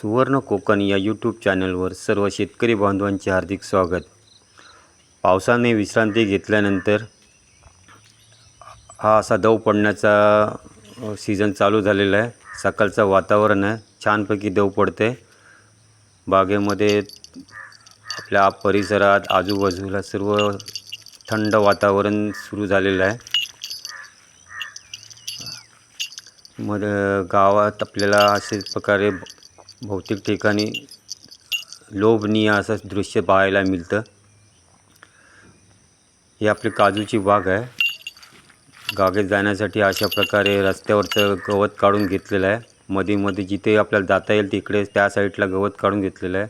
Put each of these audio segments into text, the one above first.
सुवर्ण कोकण या यूट्यूब चॅनलवर सर्व शेतकरी बांधवांचे हार्दिक स्वागत. पावसाने विश्रांती घेतल्यानंतर हा असा दव पडण्याचा सीझन चालू झालेला आहे. सकाळचं वातावरण आहे. छानपैकी दव पडते. बागेमध्ये आपल्या परिसरात आजूबाजूला सर्व थंड वातावरण सुरू झालेलं आहे. मग गावात आपल्याला असेच प्रकारे बहुतेक ठिकाणी लोभनीय असं दृश्य पाहायला मिळतं. ही आपली काजूची बाग आहे. बागेत जाण्यासाठी अशा प्रकारे रस्त्यावरचं गवत काढून घेतलेलं आहे. मध्ये मध्ये जिथे आपल्याला जाता येईल तिकडे त्या साईडला गवत काढून घेतलेलं आहे.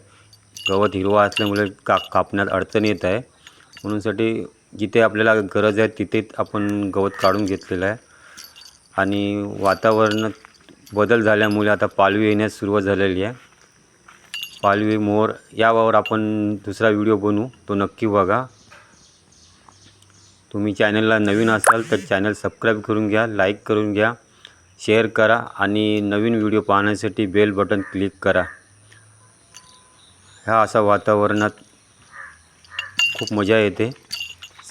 गवत हिरवा असल्यामुळे का कापण्यात अडचण येत आहे. म्हणूनसाठी जिथे आपल्याला गरज आहे तिथे आपण गवत काढून घेतलेलं आहे. आणि वातावरणात बदल झाल्यामुळे आता पालवी येण्यास सुरुवात झालेली आहे. पालवी मोर यावर आपण दुसरा व्हिडिओ बनवू. तो नक्की बघा. तुम्ही चॅनलला नवीन असाल तर चॅनल सबस्क्राईब करून घ्या लाईक करून घ्या शेअर करा आणि नवीन व्हिडिओ पाहण्यासाठी बेल बटन क्लिक करा. ह्या असा वातावरणात खूप मजा येते.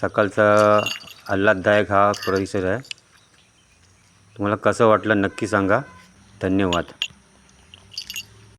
सकाळचा आल्हाददायक हा परिसर आहे. तुम्हाला कसं वाटलं नक्की सांगा. धन्यवाद.